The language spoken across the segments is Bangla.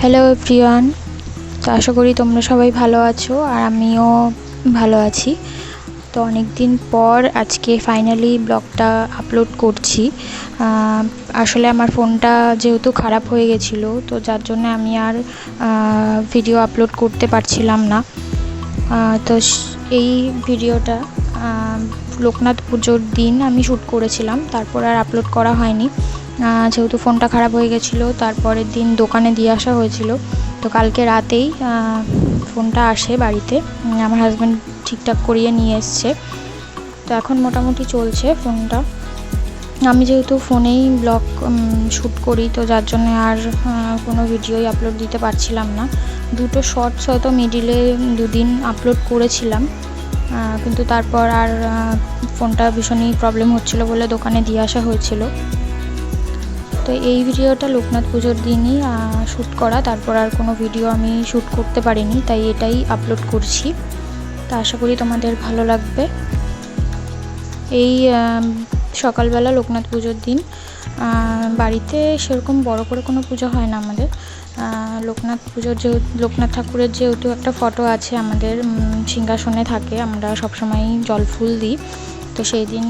হ্যালো প্রিয়ান তো আশা করি তোমরা সবাই ভালো আছো আর আমিও ভালো আছি। তো অনেক দিন পর আজকে ফাইনালি ব্লগটা আপলোড করছি। আসলে আমার ফোনটা যেহেতু খারাপ হয়ে গেছিল, তো যার জন্য আমি আর ভিডিও আপলোড করতে পারছিলাম না। তো এই ভিডিওটা লোকনাথ পুজোর দিন আমি শ্যুট করেছিলাম, তারপর আর আপলোড করা হয়নি। যেহেতু ফোনটা খারাপ হয়ে গেছিল, তারপরের দিন দোকানে দিয়ে আসা হয়েছিল। তো কালকে রাতেই ফোনটা আসে বাড়িতে। আমার হাজব্যান্ড ঠিকঠাক করিয়ে নিয়ে এসছে। তো এখন মোটামুটি চলছে ফোনটা। আমি যেহেতু ফোনেই ব্লগ শ্যুট করি, তো যার জন্য আর কোনো ভিডিওই আপলোড দিতে পারছিলাম না। দুটো শর্টস হয়তো মিডিলে দুদিন আপলোড করেছিলাম। কিন্তু তারপর আর ফোনটা ভীষণই প্রবলেম হচ্ছিল বলে দোকানে দিয়ে আসা হয়েছিল। তো এই ভিডিওটা লোকনাথ পুজোর দিনই শ্যুট করা। তারপর আর কোনো ভিডিও আমি শ্যুট করতে পারিনি, তাই এটাই আপলোড করছি। তো আশা করি তোমাদের ভালো লাগবে। এই সকালবেলা লোকনাথ পুজোর দিন বাড়িতে সেরকম বড় করে কোনো পুজো হয় না আমাদের। লোকনাথ পুজোর যে লোকনাথ ঠাকুরের যেহেতু একটা ফটো আছে আমাদের সিংহাসনে থাকে, আমরা সবসময়ই জল ফুল দিই। তো সেই দিন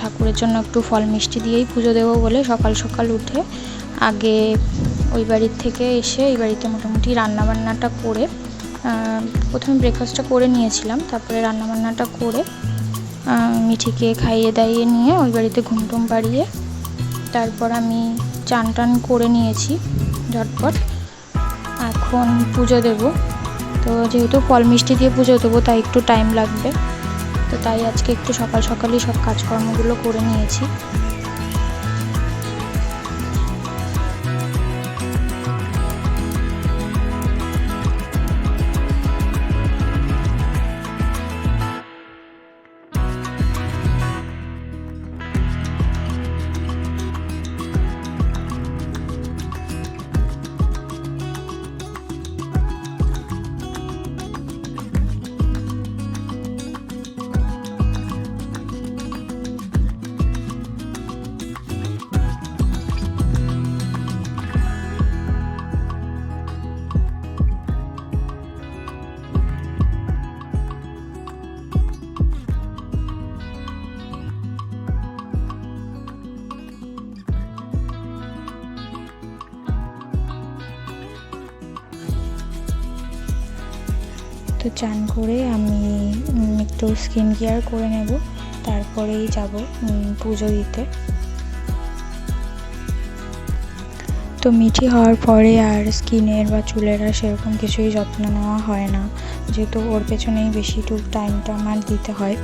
ঠাকুরের জন্য একটু ফল মিষ্টি দিয়েই পুজো দেবো বলে সকাল সকাল উঠে আগে ওই বাড়ির থেকে এসে এই বাড়িতে মোটামুটি রান্নাবান্নাটা করে প্রথমে ব্রেকফাস্টটা করে নিয়েছিলাম, তারপরে রান্নাবান্নাটা করে মিঠিকে খাইয়ে দাইয়ে নিয়ে ওই বাড়িতে ঘুমটুম বাড়িয়ে তারপর আমি চান টান করে নিয়েছি ঝটপট। এখন পুজো দেব, তো যেহেতু ফল মিষ্টি দিয়ে পুজো দেবো তাই একটু টাইম লাগবে। তো তাই আজকে একটু সকাল সকালই সব কাজকর্মগুলো করে নিয়েছি। তো চান করে আমি একটু স্কিন কেয়ার করে নেব। তারপরেই যাব পুজো দিতে। তো মিঠি হওয়ার পরে আর স্কিনের বা চুলের আর সেরকম কিছুই যত্ন নেওয়া হয় না। যেহেতু ওর পেছনেই বেশি টুক টাইমটা আমার দিতে হয়।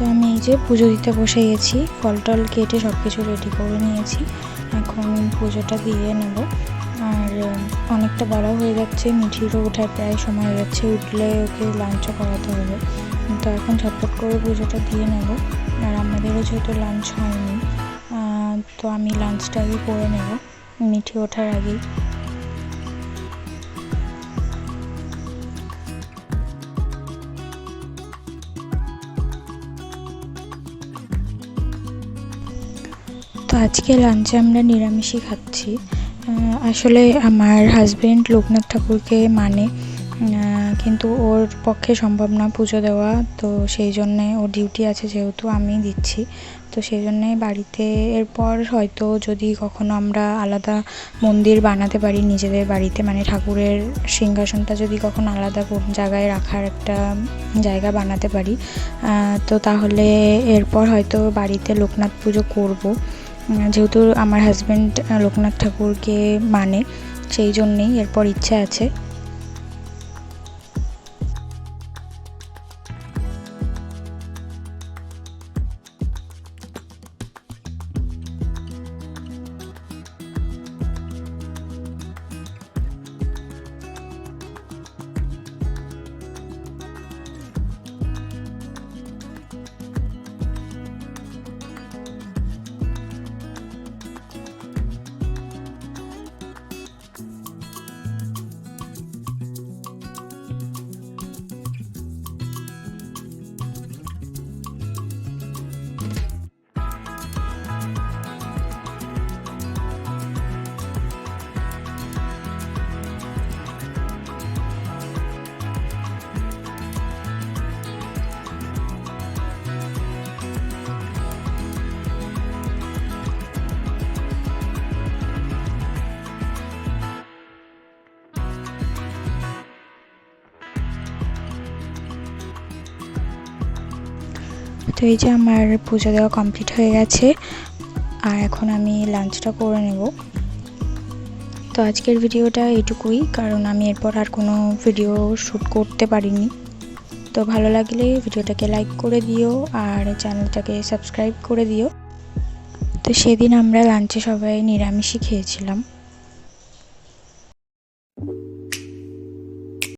তো আমি এই যে পুজো দিতে বসে গেছি, ফল টল কেটে সব কিছু রেডি করে নিয়েছি। এখন পুজোটা দিয়ে নেব। আর অনেকটা বেলা হয়ে যাচ্ছে, মিঠিরও ওঠার প্রায় সময় হয়ে যাচ্ছে উঠলে ওকে লাঞ্চও করাতে হবে। তো এখন ঝটপট করে পুজোটা দিয়ে নেব। আর আমাদেরও যেহেতু লাঞ্চ হয়নি তো আমি লাঞ্চটা আগে করে নেব, মিঠি ওঠার আগেই। তো আজকে লাঞ্চে আমরা নিরামিষই খাচ্ছি। আসলে আমার হাজবেন্ড লোকনাথ ঠাকুরকে মানে কিন্তু ওর পক্ষে সম্ভব না পুজো দেওয়া, তো সেই জন্যে ওর ডিউটি আছে যেহেতু আমি দিচ্ছি। তো সেই জন্যে বাড়িতে, এরপর হয়তো যদি কখনো আমরা আলাদা মন্দির বানাতে পারি নিজেদের বাড়িতে মানে ঠাকুরের সিংহাসনটা যদি কখনো আলাদা জায়গায় রাখার একটা জায়গা বানাতে পারি তো তাহলে এরপর হয়তো বাড়িতে লোকনাথ পুজো করব। যেহেতু আমার হাজব্যান্ড লোকনাথ ঠাকুরকে মানে সেই জন্যেই এরপর ইচ্ছা আছে। তো এই যে আমার পুজো দেওয়া কমপ্লিট হয়ে গেছে, আর এখন আমি লাঞ্চটা করে নেব। তো আজকের ভিডিওটা এটুকুই কারণ আমি এরপর আর কোনো ভিডিও শ্যুট করতে পারিনি। তো ভালো লাগলে ভিডিওটাকে লাইক করে দিও, আর চ্যানেলটাকে সাবস্ক্রাইব করে দিও। তো সেদিন আমরা লাঞ্চে সবাই নিরামিষই খেয়েছিলাম।